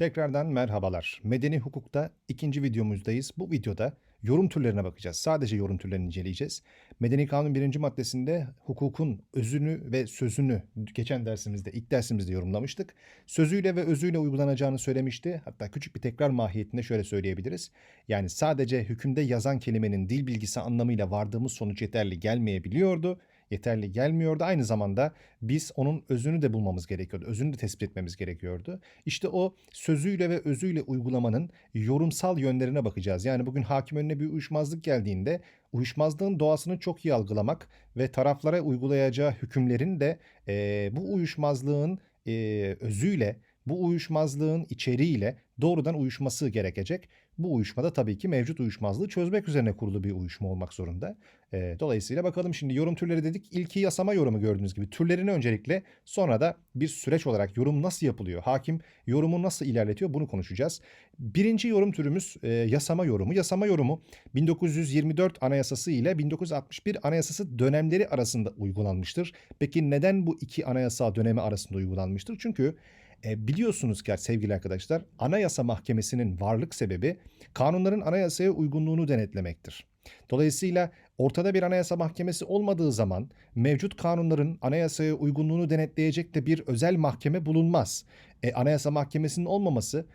Tekrardan merhabalar. Medeni hukukta ikinci videomuzdayız. Bu videoda yorum türlerine bakacağız. Sadece yorum türlerini inceleyeceğiz. Medeni Kanun birinci maddesinde hukukun özünü ve sözünü geçen dersimizde, ilk dersimizde yorumlamıştık. Sözüyle ve özüyle uygulanacağını söylemişti. Hatta küçük bir tekrar mahiyetinde şöyle söyleyebiliriz. Yani sadece hükümde yazan kelimenin dil bilgisi anlamıyla vardığımız sonuç yeterli gelmeyebiliyordu yeterli gelmiyordu. Aynı zamanda biz onun özünü de bulmamız gerekiyordu. Özünü de tespit etmemiz gerekiyordu. İşte o sözüyle ve özüyle uygulamanın yorumsal yönlerine bakacağız. Yani bugün hakim önüne bir uyuşmazlık geldiğinde uyuşmazlığın doğasını çok iyi algılamak ve taraflara uygulayacağı hükümlerin de e, bu uyuşmazlığın e, özüyle bu uyuşmazlığın içeriğiyle doğrudan uyuşması gerekecek. Bu uyuşmada tabii ki mevcut uyuşmazlığı çözmek üzerine kurulu bir uyuşma olmak zorunda. E, dolayısıyla bakalım şimdi yorum türleri dedik. İlki yasama yorumu gördüğünüz gibi türlerini öncelikle sonra da bir süreç olarak yorum nasıl yapılıyor? Hakim yorumu nasıl ilerletiyor? Bunu konuşacağız. Birinci yorum türümüz e, yasama yorumu. Yasama yorumu 1924 Anayasası ile 1961 Anayasası dönemleri arasında uygulanmıştır. Peki neden bu iki anayasa dönemi arasında uygulanmıştır? Çünkü e, biliyorsunuz ki sevgili arkadaşlar Anayasa Mahkemesi'nin varlık sebebi kanunların anayasaya uygunluğunu denetlemektir. Dolayısıyla ortada bir anayasa mahkemesi olmadığı zaman mevcut kanunların anayasaya uygunluğunu denetleyecek de bir özel mahkeme bulunmaz. E, anayasa mahkemesinin olmaması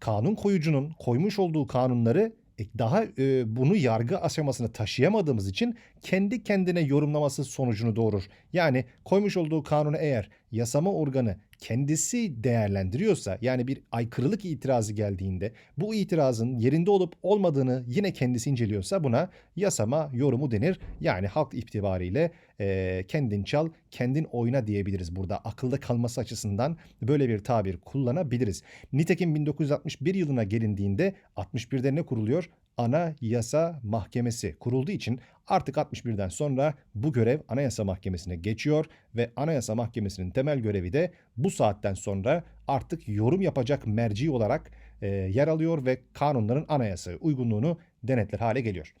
kanun koyucunun koymuş olduğu kanunları e, daha e, bunu yargı aşamasına taşıyamadığımız için kendi kendine yorumlaması sonucunu doğurur. Yani koymuş olduğu kanunu eğer yasama organı kendisi değerlendiriyorsa yani bir aykırılık itirazı geldiğinde bu itirazın yerinde olup olmadığını yine kendisi inceliyorsa buna yasama yorumu denir. Yani halk itibariyle e, kendin çal kendin oyna diyebiliriz burada akılda kalması açısından böyle bir tabir kullanabiliriz. Nitekim 1961 yılına gelindiğinde 61'de ne kuruluyor? Ana Yasa Mahkemesi kurulduğu için artık 61'den sonra bu görev Anayasa Mahkemesi'ne geçiyor ve Anayasa Mahkemesi'nin temel görevi de bu saatten sonra artık yorum yapacak merci olarak e, yer alıyor ve kanunların anayasa uygunluğunu denetler hale geliyor.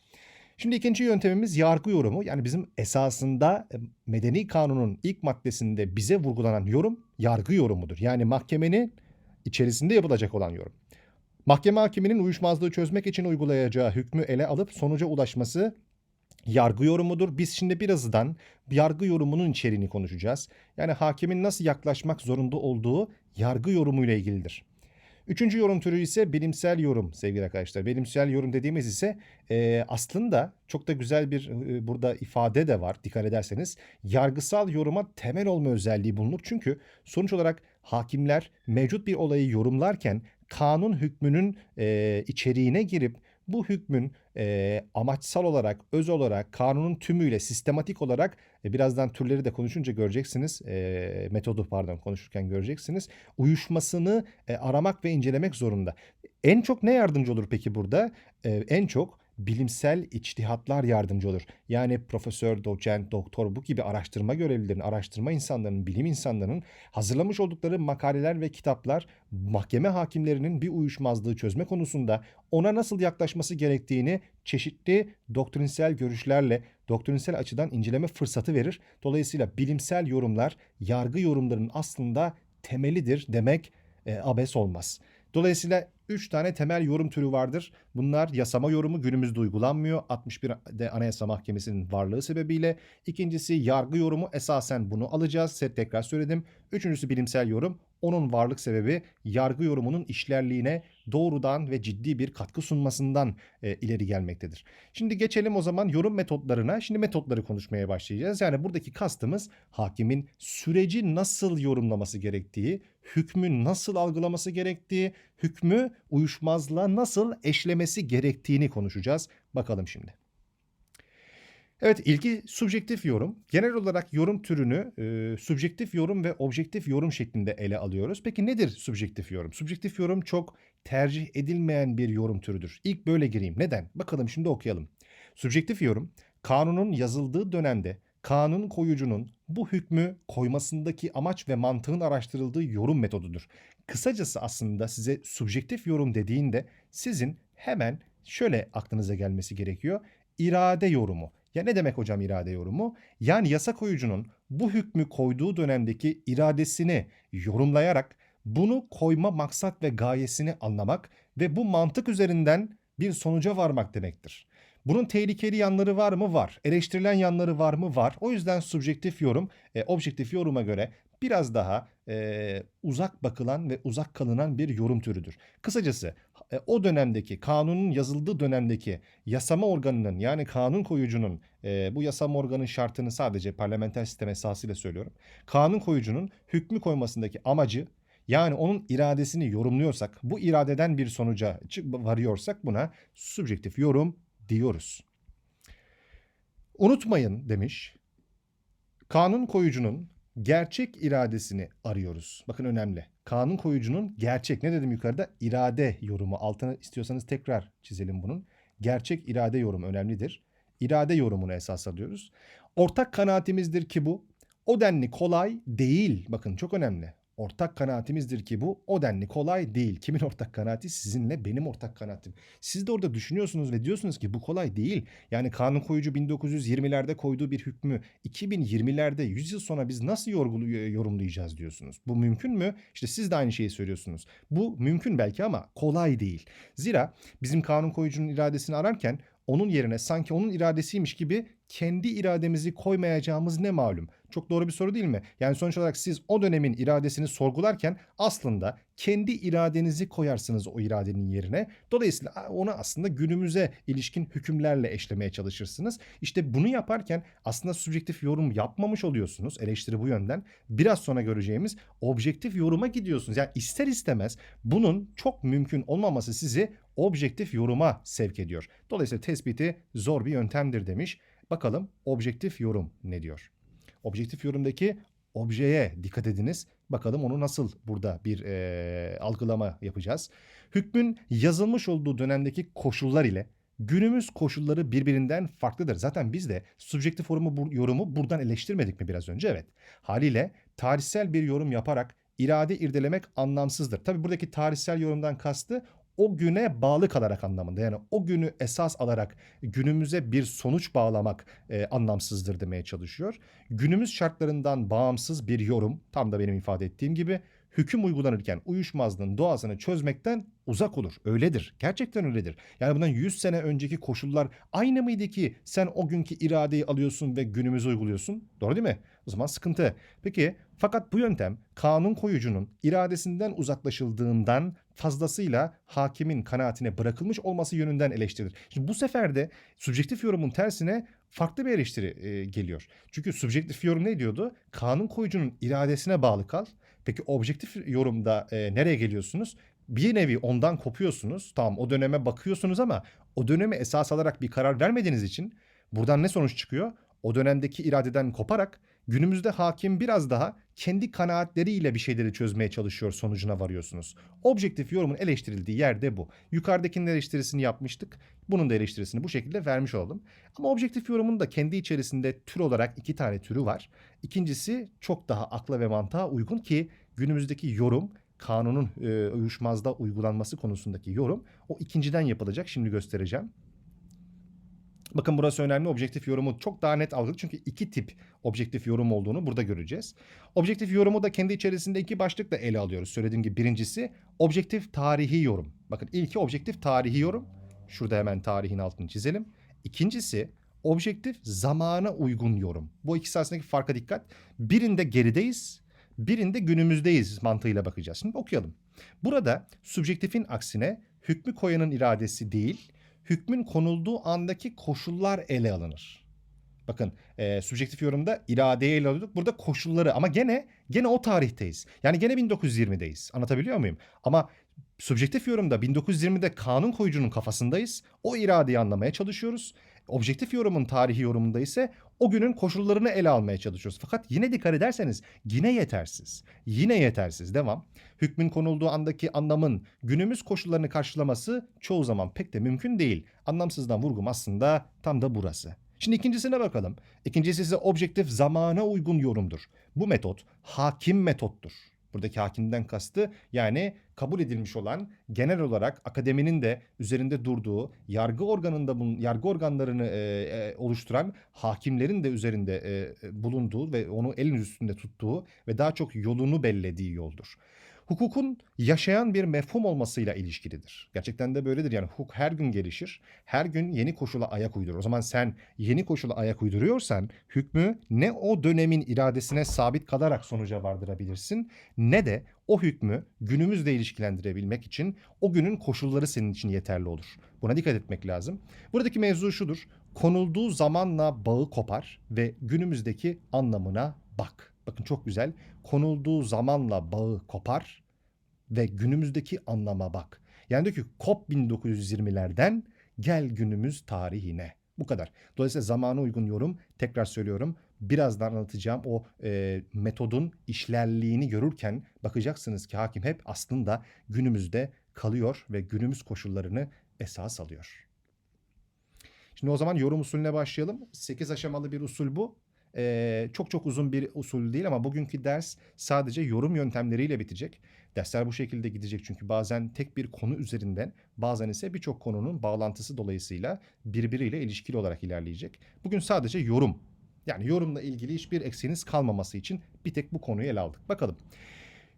Şimdi ikinci yöntemimiz yargı yorumu. Yani bizim esasında e, medeni kanunun ilk maddesinde bize vurgulanan yorum yargı yorumudur. Yani mahkemenin içerisinde yapılacak olan yorum. Mahkeme hakiminin uyuşmazlığı çözmek için uygulayacağı hükmü ele alıp sonuca ulaşması yargı yorumudur. Biz şimdi birazdan yargı yorumunun içeriğini konuşacağız. Yani hakimin nasıl yaklaşmak zorunda olduğu yargı yorumuyla ilgilidir. Üçüncü yorum türü ise bilimsel yorum sevgili arkadaşlar. Bilimsel yorum dediğimiz ise e, aslında çok da güzel bir e, burada ifade de var dikkat ederseniz. Yargısal yoruma temel olma özelliği bulunur. Çünkü sonuç olarak hakimler mevcut bir olayı yorumlarken kanun hükmünün e, içeriğine girip bu hükmün e, amaçsal olarak, öz olarak, kanunun tümüyle, sistematik olarak e, birazdan türleri de konuşunca göreceksiniz, e, metodu pardon konuşurken göreceksiniz, uyuşmasını e, aramak ve incelemek zorunda. En çok ne yardımcı olur peki burada? E, en çok bilimsel içtihatlar yardımcı olur. Yani profesör, doçent, doktor bu gibi araştırma görevlilerinin, araştırma insanlarının, bilim insanlarının hazırlamış oldukları makaleler ve kitaplar mahkeme hakimlerinin bir uyuşmazlığı çözme konusunda ona nasıl yaklaşması gerektiğini çeşitli doktrinsel görüşlerle, doktrinsel açıdan inceleme fırsatı verir. Dolayısıyla bilimsel yorumlar yargı yorumlarının aslında temelidir demek e, abes olmaz. Dolayısıyla 3 tane temel yorum türü vardır. Bunlar yasama yorumu günümüzde uygulanmıyor. 61'de Anayasa Mahkemesi'nin varlığı sebebiyle. İkincisi yargı yorumu esasen bunu alacağız. Tekrar söyledim. Üçüncüsü bilimsel yorum. Onun varlık sebebi yargı yorumunun işlerliğine doğrudan ve ciddi bir katkı sunmasından e, ileri gelmektedir. Şimdi geçelim o zaman yorum metotlarına. Şimdi metotları konuşmaya başlayacağız. Yani buradaki kastımız hakimin süreci nasıl yorumlaması gerektiği, hükmü nasıl algılaması gerektiği, hükmü uyuşmazlığa nasıl eşlemesi gerektiğini konuşacağız. Bakalım şimdi. Evet ilki subjektif yorum. Genel olarak yorum türünü e, subjektif yorum ve objektif yorum şeklinde ele alıyoruz. Peki nedir subjektif yorum? Subjektif yorum çok tercih edilmeyen bir yorum türüdür. İlk böyle gireyim. Neden? Bakalım şimdi okuyalım. Subjektif yorum kanunun yazıldığı dönemde kanun koyucunun bu hükmü koymasındaki amaç ve mantığın araştırıldığı yorum metodudur. Kısacası aslında size subjektif yorum dediğinde sizin hemen şöyle aklınıza gelmesi gerekiyor. İrade yorumu. Ya ne demek hocam irade yorumu? Yani yasa koyucunun bu hükmü koyduğu dönemdeki iradesini yorumlayarak bunu koyma maksat ve gayesini anlamak ve bu mantık üzerinden bir sonuca varmak demektir. Bunun tehlikeli yanları var mı? Var. Eleştirilen yanları var mı? Var. O yüzden subjektif yorum, e, objektif yoruma göre biraz daha e, uzak bakılan ve uzak kalınan bir yorum türüdür. Kısacası e, o dönemdeki kanunun yazıldığı dönemdeki yasama organının yani kanun koyucunun e, bu yasama organın şartını sadece parlamenter sistem esasıyla söylüyorum. Kanun koyucunun hükmü koymasındaki amacı yani onun iradesini yorumluyorsak, bu iradeden bir sonuca varıyorsak buna subjektif yorum diyoruz. Unutmayın demiş. Kanun koyucunun gerçek iradesini arıyoruz. Bakın önemli. Kanun koyucunun gerçek ne dedim yukarıda? İrade yorumu. Altına istiyorsanız tekrar çizelim bunun. Gerçek irade yorumu önemlidir. İrade yorumunu esas alıyoruz. Ortak kanaatimizdir ki bu o denli kolay değil. Bakın çok önemli. Ortak kanaatimizdir ki bu o denli kolay değil. Kimin ortak kanaati? Sizinle benim ortak kanaatim. Siz de orada düşünüyorsunuz ve diyorsunuz ki bu kolay değil. Yani kanun koyucu 1920'lerde koyduğu bir hükmü 2020'lerde 100 yıl sonra biz nasıl yorumlayacağız diyorsunuz. Bu mümkün mü? İşte siz de aynı şeyi söylüyorsunuz. Bu mümkün belki ama kolay değil. Zira bizim kanun koyucunun iradesini ararken onun yerine sanki onun iradesiymiş gibi kendi irademizi koymayacağımız ne malum? Çok doğru bir soru değil mi? Yani sonuç olarak siz o dönemin iradesini sorgularken aslında kendi iradenizi koyarsınız o iradenin yerine. Dolayısıyla onu aslında günümüze ilişkin hükümlerle eşlemeye çalışırsınız. İşte bunu yaparken aslında subjektif yorum yapmamış oluyorsunuz. Eleştiri bu yönden. Biraz sonra göreceğimiz objektif yoruma gidiyorsunuz. Yani ister istemez bunun çok mümkün olmaması sizi objektif yoruma sevk ediyor. Dolayısıyla tespiti zor bir yöntemdir demiş. Bakalım objektif yorum ne diyor? Objektif yorumdaki objeye dikkat ediniz. Bakalım onu nasıl burada bir e, algılama yapacağız. Hükmün yazılmış olduğu dönemdeki koşullar ile günümüz koşulları birbirinden farklıdır. Zaten biz de subjektif yorumu, yorumu buradan eleştirmedik mi biraz önce? Evet. Haliyle tarihsel bir yorum yaparak irade irdelemek anlamsızdır. Tabi buradaki tarihsel yorumdan kastı o güne bağlı kalarak anlamında. Yani o günü esas alarak günümüze bir sonuç bağlamak e, anlamsızdır demeye çalışıyor. Günümüz şartlarından bağımsız bir yorum tam da benim ifade ettiğim gibi hüküm uygulanırken uyuşmazlığın doğasını çözmekten uzak olur. Öyledir. Gerçekten öyledir. Yani bundan 100 sene önceki koşullar aynı mıydı ki sen o günkü iradeyi alıyorsun ve günümüzü uyguluyorsun? Doğru değil mi? O zaman sıkıntı. Peki fakat bu yöntem kanun koyucunun iradesinden uzaklaşıldığından fazlasıyla hakimin kanaatine bırakılmış olması yönünden eleştirilir. Şimdi bu sefer de subjektif yorumun tersine farklı bir eleştiri e, geliyor. Çünkü subjektif yorum ne diyordu? Kanun koyucunun iradesine bağlı kal. Peki objektif yorumda e, nereye geliyorsunuz? Bir nevi ondan kopuyorsunuz. Tamam o döneme bakıyorsunuz ama o döneme esas alarak bir karar vermediğiniz için buradan ne sonuç çıkıyor? O dönemdeki iradeden koparak Günümüzde hakim biraz daha kendi kanaatleriyle bir şeyleri çözmeye çalışıyor sonucuna varıyorsunuz. Objektif yorumun eleştirildiği yerde bu. Yukarıdakinin eleştirisini yapmıştık. Bunun da eleştirisini bu şekilde vermiş oldum. Ama objektif yorumun da kendi içerisinde tür olarak iki tane türü var. İkincisi çok daha akla ve mantığa uygun ki günümüzdeki yorum kanunun e, uyuşmazda uygulanması konusundaki yorum o ikinciden yapılacak. Şimdi göstereceğim. Bakın burası önemli. Objektif yorumu çok daha net algılı. Çünkü iki tip objektif yorum olduğunu burada göreceğiz. Objektif yorumu da kendi içerisinde iki başlıkla ele alıyoruz. Söylediğim gibi birincisi objektif tarihi yorum. Bakın ilki objektif tarihi yorum. Şurada hemen tarihin altını çizelim. İkincisi objektif zamana uygun yorum. Bu ikisi arasındaki farka dikkat. Birinde gerideyiz, birinde günümüzdeyiz mantığıyla bakacağız. Şimdi okuyalım. Burada subjektifin aksine hükmü koyanın iradesi değil, hükmün konulduğu andaki koşullar ele alınır. Bakın e, subjektif yorumda iradeyi ele alıyorduk. Burada koşulları ama gene gene o tarihteyiz. Yani gene 1920'deyiz. Anlatabiliyor muyum? Ama subjektif yorumda 1920'de kanun koyucunun kafasındayız. O iradeyi anlamaya çalışıyoruz. Objektif yorumun tarihi yorumunda ise o günün koşullarını ele almaya çalışıyoruz. Fakat yine dikkat ederseniz yine yetersiz. Yine yetersiz. Devam. Hükmün konulduğu andaki anlamın günümüz koşullarını karşılaması çoğu zaman pek de mümkün değil. Anlamsızdan vurgum aslında tam da burası. Şimdi ikincisine bakalım. İkincisi ise objektif zamana uygun yorumdur. Bu metot hakim metottur. Buradaki hakimden kastı yani kabul edilmiş olan genel olarak akademinin de üzerinde durduğu yargı organında bulun, yargı organlarını e, e, oluşturan hakimlerin de üzerinde e, bulunduğu ve onu elin üstünde tuttuğu ve daha çok yolunu bellediği yoldur. Hukukun yaşayan bir mefhum olmasıyla ilişkilidir. Gerçekten de böyledir. Yani hukuk her gün gelişir. Her gün yeni koşula ayak uydurur. O zaman sen yeni koşula ayak uyduruyorsan hükmü ne o dönemin iradesine sabit kalarak sonuca vardırabilirsin ne de o hükmü günümüzle ilişkilendirebilmek için o günün koşulları senin için yeterli olur. Buna dikkat etmek lazım. Buradaki mevzu şudur. Konulduğu zamanla bağı kopar ve günümüzdeki anlamına bak. Bakın çok güzel. Konulduğu zamanla bağı kopar ve günümüzdeki anlama bak. Yani diyor ki kop 1920'lerden gel günümüz tarihine. Bu kadar. Dolayısıyla zamana uygun yorum tekrar söylüyorum. Birazdan anlatacağım o e, metodun işlerliğini görürken bakacaksınız ki hakim hep aslında günümüzde kalıyor ve günümüz koşullarını esas alıyor. Şimdi o zaman yorum usulüne başlayalım. 8 aşamalı bir usul bu. Ee, çok çok uzun bir usul değil ama bugünkü ders sadece yorum yöntemleriyle bitecek. Dersler bu şekilde gidecek çünkü bazen tek bir konu üzerinden bazen ise birçok konunun bağlantısı dolayısıyla birbiriyle ilişkili olarak ilerleyecek. Bugün sadece yorum yani yorumla ilgili hiçbir eksiğiniz kalmaması için bir tek bu konuyu ele aldık. Bakalım.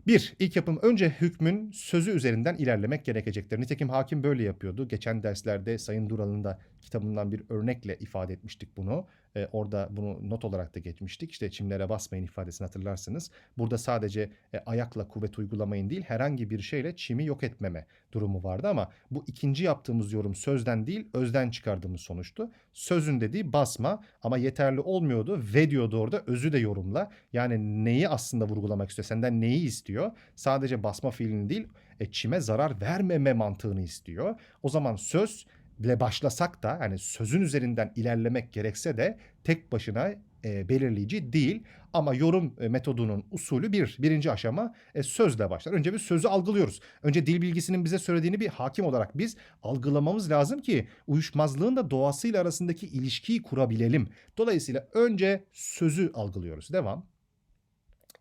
Bir, ilk yapım önce hükmün sözü üzerinden ilerlemek gerekecektir. Nitekim hakim böyle yapıyordu. Geçen derslerde Sayın Dural'ın da kitabından bir örnekle ifade etmiştik bunu. Ee, orada bunu not olarak da geçmiştik. İşte çimlere basmayın ifadesini hatırlarsınız. Burada sadece e, ayakla kuvvet uygulamayın değil herhangi bir şeyle çimi yok etmeme durumu vardı ama bu ikinci yaptığımız yorum sözden değil özden çıkardığımız sonuçtu. Sözün dediği basma ama yeterli olmuyordu ve diyordu orada özü de yorumla. Yani neyi aslında vurgulamak istiyor senden neyi istiyor sadece basma fiilini değil e, çime zarar vermeme mantığını istiyor. O zaman söz bile başlasak da hani sözün üzerinden ilerlemek gerekse de tek başına e, belirleyici değil. Ama yorum e, metodunun usulü bir. Birinci aşama e, sözle başlar. Önce bir sözü algılıyoruz. Önce dil bilgisinin bize söylediğini bir hakim olarak biz algılamamız lazım ki uyuşmazlığın da doğasıyla arasındaki ilişkiyi kurabilelim. Dolayısıyla önce sözü algılıyoruz. Devam.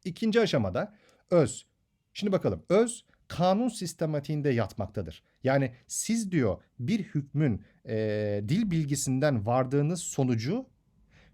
İkinci aşamada öz. Şimdi bakalım öz kanun sistematiğinde yatmaktadır. Yani siz diyor bir hükmün e, dil bilgisinden vardığınız sonucu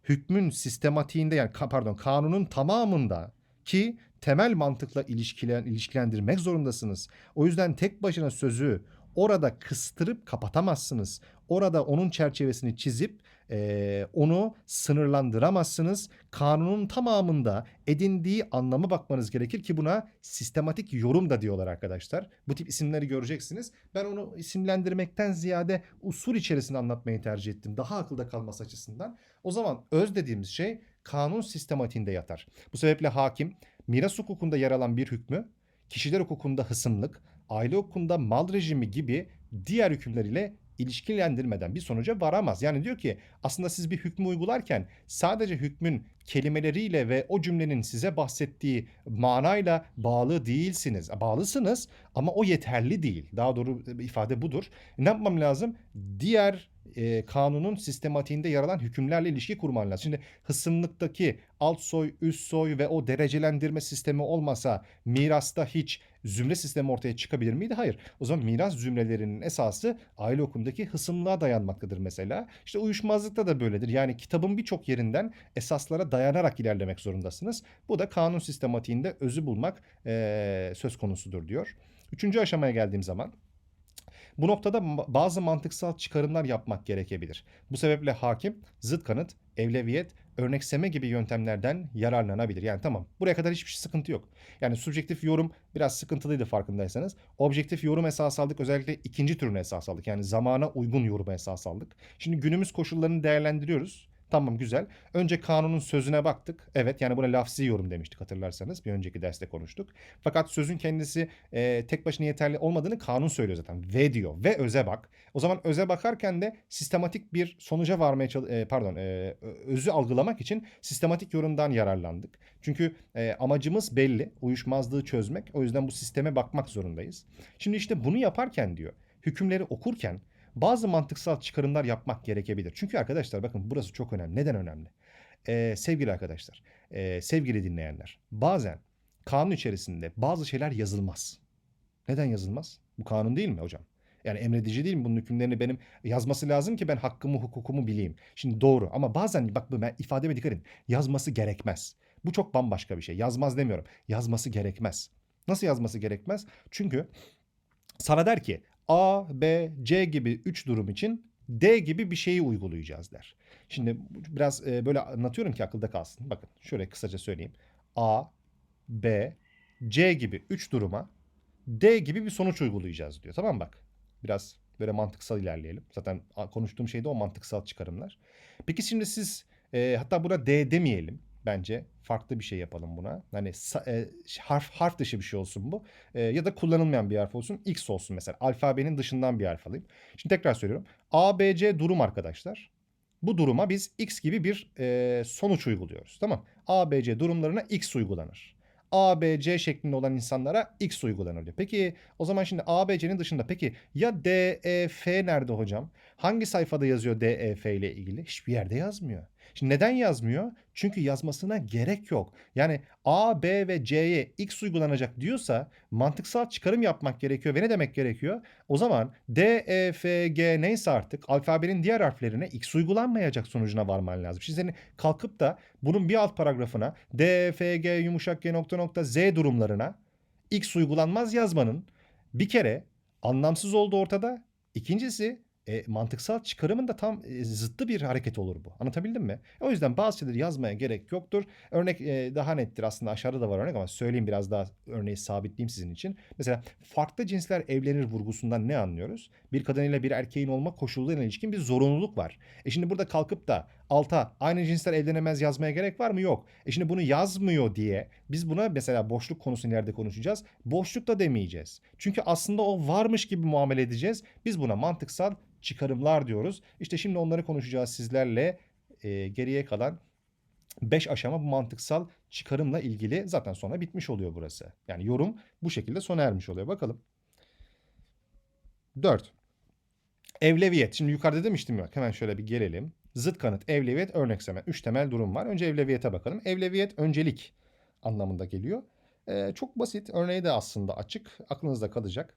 hükmün sistematiğinde yani pardon kanunun tamamında ki temel mantıkla ilişkilen, ilişkilendirmek zorundasınız. O yüzden tek başına sözü orada kıstırıp kapatamazsınız. Orada onun çerçevesini çizip e, onu sınırlandıramazsınız. Kanunun tamamında edindiği anlamı bakmanız gerekir ki buna sistematik yorum da diyorlar arkadaşlar. Bu tip isimleri göreceksiniz. Ben onu isimlendirmekten ziyade usul içerisinde anlatmayı tercih ettim. Daha akılda kalması açısından. O zaman öz dediğimiz şey kanun sistematiğinde yatar. Bu sebeple hakim miras hukukunda yer alan bir hükmü kişiler hukukunda hısımlık, aile hukukunda mal rejimi gibi diğer hükümler ile ilişkilendirmeden bir sonuca varamaz. Yani diyor ki aslında siz bir hükmü uygularken sadece hükmün kelimeleriyle ve o cümlenin size bahsettiği manayla bağlı değilsiniz. Bağlısınız ama o yeterli değil. Daha doğru ifade budur. Ne yapmam lazım? Diğer e, kanunun sistematiğinde yer alan hükümlerle ilişki kurman lazım. Şimdi hısımlıktaki alt soy, üst soy ve o derecelendirme sistemi olmasa mirasta hiç zümre sistemi ortaya çıkabilir miydi? Hayır. O zaman miras zümrelerinin esası aile okumundaki hısımlığa dayanmaktadır mesela. İşte uyuşmazlıkta da böyledir. Yani kitabın birçok yerinden esaslara dayanarak ilerlemek zorundasınız. Bu da kanun sistematiğinde özü bulmak e, söz konusudur diyor. Üçüncü aşamaya geldiğim zaman bu noktada bazı mantıksal çıkarımlar yapmak gerekebilir. Bu sebeple hakim zıt kanıt, evleviyet, örnekseme gibi yöntemlerden yararlanabilir. Yani tamam buraya kadar hiçbir sıkıntı yok. Yani subjektif yorum biraz sıkıntılıydı farkındaysanız. Objektif yorum esas aldık özellikle ikinci türünü esas aldık. Yani zamana uygun yorumu esas aldık. Şimdi günümüz koşullarını değerlendiriyoruz. Tamam güzel. Önce kanunun sözüne baktık. Evet yani buna lafzi yorum demiştik hatırlarsanız. Bir önceki derste konuştuk. Fakat sözün kendisi e, tek başına yeterli olmadığını kanun söylüyor zaten. Ve diyor. Ve öze bak. O zaman öze bakarken de sistematik bir sonuca varmaya. E, pardon e, özü algılamak için sistematik yorumdan yararlandık. Çünkü e, amacımız belli. Uyuşmazlığı çözmek. O yüzden bu sisteme bakmak zorundayız. Şimdi işte bunu yaparken diyor. Hükümleri okurken bazı mantıksal çıkarımlar yapmak gerekebilir. Çünkü arkadaşlar bakın burası çok önemli. Neden önemli? Ee, sevgili arkadaşlar, e, sevgili dinleyenler, bazen kanun içerisinde bazı şeyler yazılmaz. Neden yazılmaz? Bu kanun değil mi hocam? Yani emredici değil mi? Bunun hükümlerini benim yazması lazım ki ben hakkımı, hukukumu bileyim. Şimdi doğru ama bazen bak ben ifademe dikkat edin. Yazması gerekmez. Bu çok bambaşka bir şey. Yazmaz demiyorum. Yazması gerekmez. Nasıl yazması gerekmez? Çünkü sana der ki A, B, C gibi 3 durum için D gibi bir şeyi uygulayacağız der. Şimdi biraz e, böyle anlatıyorum ki akılda kalsın. Bakın şöyle kısaca söyleyeyim. A, B, C gibi 3 duruma D gibi bir sonuç uygulayacağız diyor. Tamam bak? Biraz böyle mantıksal ilerleyelim. Zaten konuştuğum şey de o mantıksal çıkarımlar. Peki şimdi siz e, hatta buna D demeyelim bence. Farklı bir şey yapalım buna. Hani e, harf harf dışı bir şey olsun bu. E, ya da kullanılmayan bir harf olsun. X olsun mesela. Alfabenin dışından bir harf alayım. Şimdi tekrar söylüyorum. A, B, C durum arkadaşlar. Bu duruma biz X gibi bir e, sonuç uyguluyoruz. Tamam. A, B, C durumlarına X uygulanır. A, B, C şeklinde olan insanlara X uygulanır diyor. Peki o zaman şimdi A, B, C'nin dışında peki ya D, E, F nerede hocam? Hangi sayfada yazıyor D, E, F ile ilgili? Hiçbir yerde yazmıyor. Şimdi neden yazmıyor? Çünkü yazmasına gerek yok. Yani A, B ve C'ye X uygulanacak diyorsa mantıksal çıkarım yapmak gerekiyor ve ne demek gerekiyor? O zaman D, E, F, G neyse artık alfabenin diğer harflerine X uygulanmayacak sonucuna varman lazım. Şimdi senin kalkıp da bunun bir alt paragrafına D, F, G, yumuşak G nokta nokta Z durumlarına X uygulanmaz yazmanın bir kere anlamsız olduğu ortada. İkincisi e, mantıksal çıkarımın da tam e, zıttı bir hareket olur bu. Anlatabildim mi? O yüzden bazı şeyleri yazmaya gerek yoktur. Örnek e, daha nettir aslında aşağıda da var örnek ama söyleyeyim biraz daha örneği sabitleyeyim sizin için. Mesela farklı cinsler evlenir vurgusundan ne anlıyoruz? Bir kadın ile bir erkeğin olma koşullarına ilişkin bir zorunluluk var. E şimdi burada kalkıp da alta aynı cinsler evlenemez yazmaya gerek var mı? Yok. E şimdi bunu yazmıyor diye biz buna mesela boşluk konusunu ileride konuşacağız. Boşluk da demeyeceğiz. Çünkü aslında o varmış gibi muamele edeceğiz. Biz buna mantıksal çıkarımlar diyoruz. İşte şimdi onları konuşacağız sizlerle. E, geriye kalan 5 aşama bu mantıksal çıkarımla ilgili zaten sonra bitmiş oluyor burası. Yani yorum bu şekilde sona ermiş oluyor. Bakalım. 4. Evleviyet. Şimdi yukarıda demiştim ya. Hemen şöyle bir gelelim. Zıt kanıt, evleviyet, örnekseme. 3 temel durum var. Önce evleviyete bakalım. Evleviyet öncelik anlamında geliyor. Ee, çok basit. Örneği de aslında açık. Aklınızda kalacak.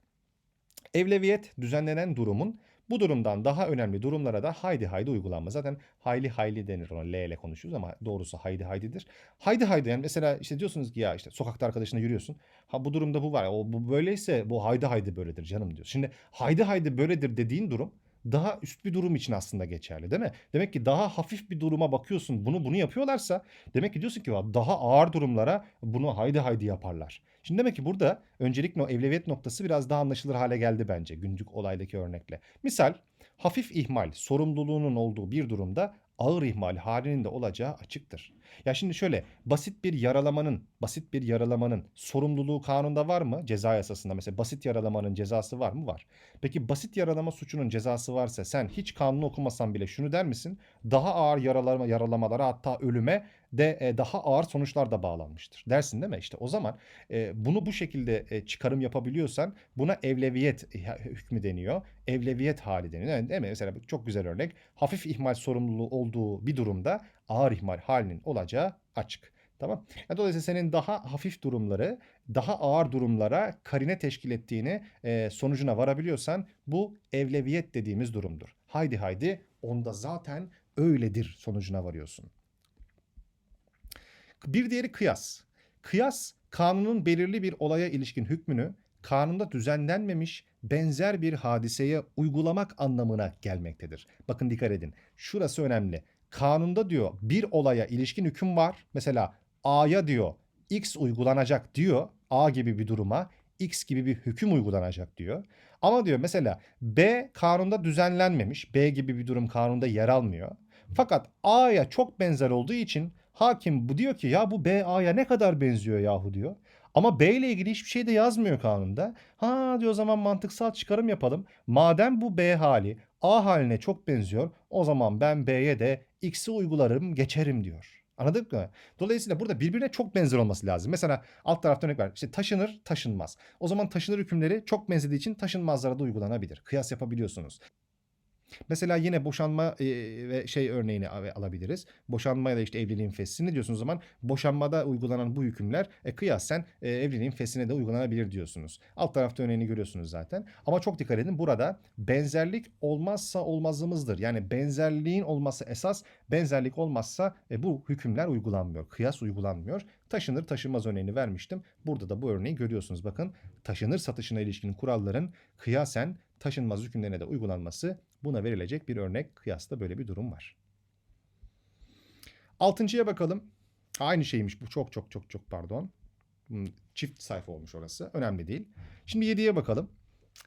Evleviyet düzenlenen durumun bu durumdan daha önemli durumlara da haydi haydi uygulanma. Zaten hayli hayli denir ona L ile konuşuyoruz ama doğrusu haydi haydidir. Haydi haydi yani mesela işte diyorsunuz ki ya işte sokakta arkadaşına yürüyorsun. Ha bu durumda bu var. O bu böyleyse bu haydi haydi böyledir canım diyor. Şimdi haydi haydi böyledir dediğin durum daha üst bir durum için aslında geçerli değil mi? Demek ki daha hafif bir duruma bakıyorsun. Bunu bunu yapıyorlarsa demek ki diyorsun ki daha ağır durumlara bunu haydi haydi yaparlar. Şimdi demek ki burada öncelikle o evleviyet noktası biraz daha anlaşılır hale geldi bence günlük olaydaki örnekle. Misal hafif ihmal sorumluluğunun olduğu bir durumda ağır ihmal halinin de olacağı açıktır. Ya şimdi şöyle basit bir yaralamanın, basit bir yaralamanın sorumluluğu kanunda var mı? Ceza yasasında mesela basit yaralamanın cezası var mı? Var. Peki basit yaralama suçunun cezası varsa sen hiç kanunu okumasan bile şunu der misin? Daha ağır yaralama, yaralamalara hatta ölüme de e, daha ağır sonuçlar da bağlanmıştır. Dersin değil mi? İşte o zaman e, bunu bu şekilde e, çıkarım yapabiliyorsan buna evleviyet hükmü deniyor. Evleviyet hali deniyor. Yani, değil mi? Mesela çok güzel örnek. Hafif ihmal sorumluluğu olduğu bir durumda ağır ihmal halinin olacağı açık. Tamam. Dolayısıyla senin daha hafif durumları daha ağır durumlara karine teşkil ettiğini e, sonucuna varabiliyorsan bu evleviyet dediğimiz durumdur. Haydi haydi onda zaten öyledir sonucuna varıyorsun. Bir diğeri kıyas. Kıyas kanunun belirli bir olaya ilişkin hükmünü kanunda düzenlenmemiş benzer bir hadiseye uygulamak anlamına gelmektedir. Bakın dikkat edin. Şurası önemli. Kanunda diyor bir olaya ilişkin hüküm var. Mesela A'ya diyor X uygulanacak diyor. A gibi bir duruma X gibi bir hüküm uygulanacak diyor. Ama diyor mesela B kanunda düzenlenmemiş. B gibi bir durum kanunda yer almıyor. Fakat A'ya çok benzer olduğu için hakim bu diyor ki ya bu B A'ya ne kadar benziyor yahu diyor. Ama B ile ilgili hiçbir şey de yazmıyor kanunda. Ha diyor o zaman mantıksal çıkarım yapalım. Madem bu B hali A haline çok benziyor o zaman ben B'ye de X'i uygularım geçerim diyor. Anladık mı? Dolayısıyla burada birbirine çok benzer olması lazım. Mesela alt tarafta örnek ver. İşte taşınır, taşınmaz. O zaman taşınır hükümleri çok benzediği için taşınmazlara da uygulanabilir. Kıyas yapabiliyorsunuz. Mesela yine boşanma ve şey örneğini alabiliriz. Boşanma ya da işte evliliğin fesli. Ne diyorsunuz zaman? Boşanmada uygulanan bu hükümler e, kıyasen e, evliliğin fesline de uygulanabilir diyorsunuz. Alt tarafta örneğini görüyorsunuz zaten. Ama çok dikkat edin burada benzerlik olmazsa olmazımızdır. Yani benzerliğin olması esas, benzerlik olmazsa e, bu hükümler uygulanmıyor. Kıyas uygulanmıyor. Taşınır taşınmaz örneğini vermiştim. Burada da bu örneği görüyorsunuz. Bakın taşınır satışına ilişkin kuralların kıyasen taşınmaz hükümlerine de uygulanması buna verilecek bir örnek. Kıyasla böyle bir durum var. Altıncıya bakalım. Aynı şeymiş bu çok çok çok çok pardon. Hmm, Çift sayfa olmuş orası. Önemli değil. Şimdi 7'ye bakalım.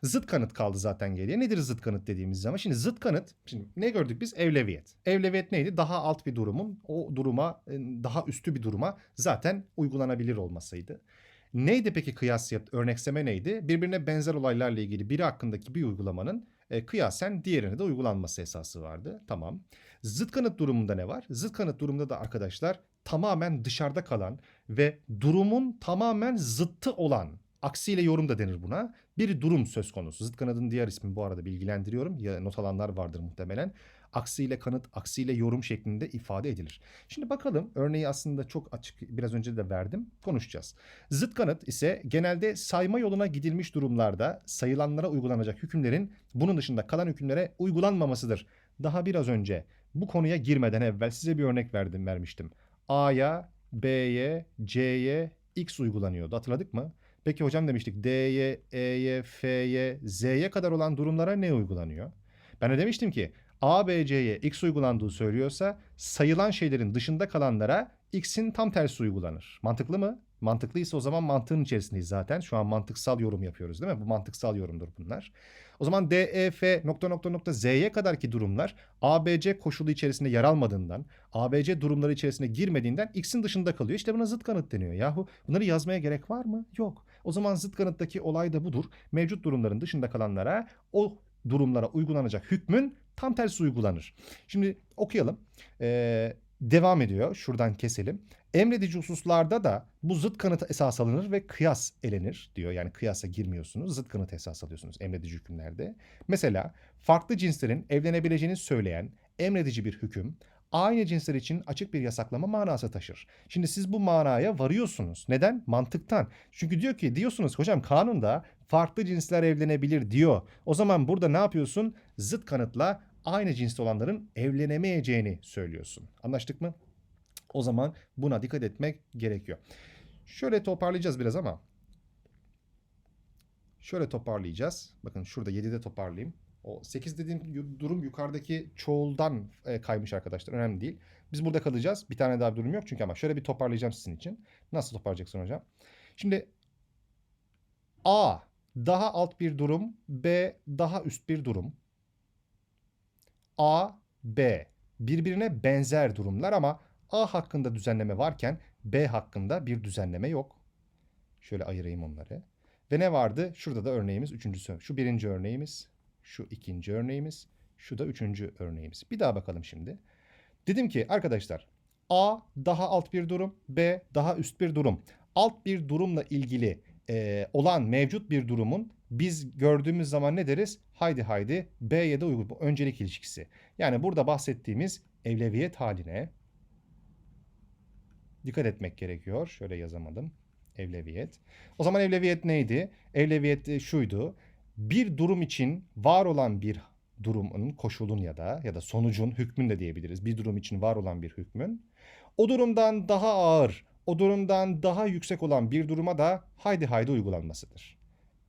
Zıt kanıt kaldı zaten geriye. Nedir zıt kanıt dediğimiz zaman? Şimdi zıt kanıt, şimdi ne gördük biz? Evleviyet. Evleviyet neydi? Daha alt bir durumun o duruma, e, daha üstü bir duruma zaten uygulanabilir olmasıydı. Neydi peki kıyas yap, örnekseme neydi? Birbirine benzer olaylarla ilgili biri hakkındaki bir uygulamanın e, kıyasen diğerine de uygulanması esası vardı. Tamam. Zıt kanıt durumunda ne var? Zıt kanıt durumunda da arkadaşlar tamamen dışarıda kalan ve durumun tamamen zıttı olan, aksiyle yorum da denir buna, bir durum söz konusu. Zıt kanadın diğer ismi bu arada bilgilendiriyorum. Ya not alanlar vardır muhtemelen. Aksiyle kanıt, aksiyle yorum şeklinde ifade edilir. Şimdi bakalım örneği aslında çok açık biraz önce de verdim. Konuşacağız. Zıt kanıt ise genelde sayma yoluna gidilmiş durumlarda sayılanlara uygulanacak hükümlerin bunun dışında kalan hükümlere uygulanmamasıdır. Daha biraz önce bu konuya girmeden evvel size bir örnek verdim vermiştim. A'ya, B'ye, C'ye X uygulanıyordu. Hatırladık mı? Peki hocam demiştik D'ye, E'ye, F'ye, Z'ye kadar olan durumlara ne uygulanıyor? Ben de demiştim ki A, B, C'ye X uygulandığı söylüyorsa sayılan şeylerin dışında kalanlara X'in tam tersi uygulanır. Mantıklı mı? Mantıklıysa o zaman mantığın içerisindeyiz zaten. Şu an mantıksal yorum yapıyoruz değil mi? Bu mantıksal yorumdur bunlar. O zaman D, E, F nokta nokta nokta Z'ye kadarki durumlar ABC koşulu içerisinde yer almadığından, ABC durumları içerisine girmediğinden X'in dışında kalıyor. İşte buna zıt kanıt deniyor. Yahu bunları yazmaya gerek var mı? Yok. O zaman zıt kanıttaki olay da budur. Mevcut durumların dışında kalanlara o durumlara uygulanacak hükmün tam tersi uygulanır. Şimdi okuyalım. Ee, devam ediyor. Şuradan keselim. Emredici hususlarda da bu zıt kanıt esas alınır ve kıyas elenir diyor. Yani kıyasa girmiyorsunuz. Zıt kanıt esas alıyorsunuz emredici hükümlerde. Mesela farklı cinslerin evlenebileceğini söyleyen emredici bir hüküm aynı cinsler için açık bir yasaklama manası taşır. Şimdi siz bu manaya varıyorsunuz. Neden? Mantıktan. Çünkü diyor ki diyorsunuz hocam kanunda farklı cinsler evlenebilir diyor. O zaman burada ne yapıyorsun? Zıt kanıtla aynı cinste olanların evlenemeyeceğini söylüyorsun. Anlaştık mı? O zaman buna dikkat etmek gerekiyor. Şöyle toparlayacağız biraz ama. Şöyle toparlayacağız. Bakın şurada 7'de toparlayayım. O 8 dediğim durum yukarıdaki çoğuldan e, kaymış arkadaşlar. Önemli değil. Biz burada kalacağız. Bir tane daha bir durum yok çünkü ama şöyle bir toparlayacağım sizin için. Nasıl toparlayacaksın hocam? Şimdi A daha alt bir durum, B daha üst bir durum. A, B birbirine benzer durumlar ama A hakkında düzenleme varken B hakkında bir düzenleme yok. Şöyle ayırayım onları. Ve ne vardı? Şurada da örneğimiz üçüncüsü. Şu birinci örneğimiz, şu ikinci örneğimiz, şu da üçüncü örneğimiz. Bir daha bakalım şimdi. Dedim ki arkadaşlar A daha alt bir durum, B daha üst bir durum. Alt bir durumla ilgili e, olan mevcut bir durumun biz gördüğümüz zaman ne deriz? Haydi haydi B'ye de uygun. Bu öncelik ilişkisi. Yani burada bahsettiğimiz evleviyet haline dikkat etmek gerekiyor. Şöyle yazamadım. Evleviyet. O zaman evleviyet neydi? Evleviyet e, şuydu. Bir durum için var olan bir durumun, koşulun ya da ya da sonucun, hükmün de diyebiliriz. Bir durum için var olan bir hükmün o durumdan daha ağır, o durumdan daha yüksek olan bir duruma da haydi haydi uygulanmasıdır.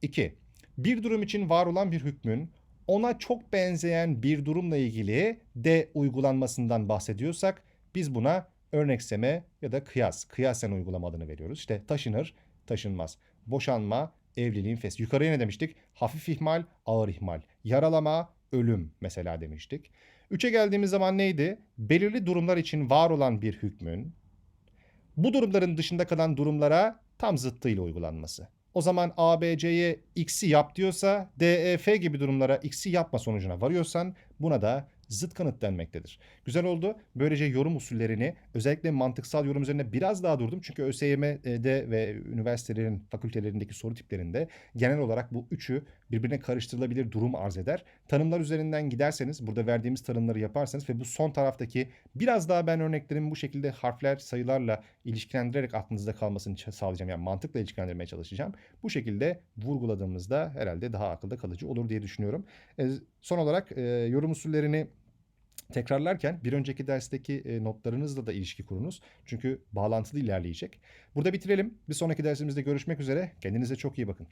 2. Bir durum için var olan bir hükmün ona çok benzeyen bir durumla ilgili de uygulanmasından bahsediyorsak biz buna örnekseme ya da kıyas, kıyasen uygulama adını veriyoruz. İşte taşınır, taşınmaz, boşanma, evliliğin fes. Yukarıya ne demiştik? Hafif ihmal, ağır ihmal, yaralama, ölüm mesela demiştik. Üçe geldiğimiz zaman neydi? Belirli durumlar için var olan bir hükmün bu durumların dışında kalan durumlara tam zıttıyla uygulanması. O zaman ABC'ye X'i yap diyorsa DEF gibi durumlara X'i yapma sonucuna varıyorsan buna da zıt kanıt denmektedir. Güzel oldu. Böylece yorum usullerini özellikle mantıksal yorum üzerine biraz daha durdum. Çünkü ÖSYM'de ve üniversitelerin fakültelerindeki soru tiplerinde genel olarak bu üçü birbirine karıştırılabilir durum arz eder. Tanımlar üzerinden giderseniz burada verdiğimiz tanımları yaparsanız ve bu son taraftaki biraz daha ben örneklerimi bu şekilde harfler sayılarla ilişkilendirerek aklınızda kalmasını sağlayacağım. Yani mantıkla ilişkilendirmeye çalışacağım. Bu şekilde vurguladığımızda herhalde daha akılda kalıcı olur diye düşünüyorum. E, son olarak e, yorum usullerini Tekrarlarken bir önceki dersteki e, notlarınızla da ilişki kurunuz. Çünkü bağlantılı ilerleyecek. Burada bitirelim. Bir sonraki dersimizde görüşmek üzere. Kendinize çok iyi bakın.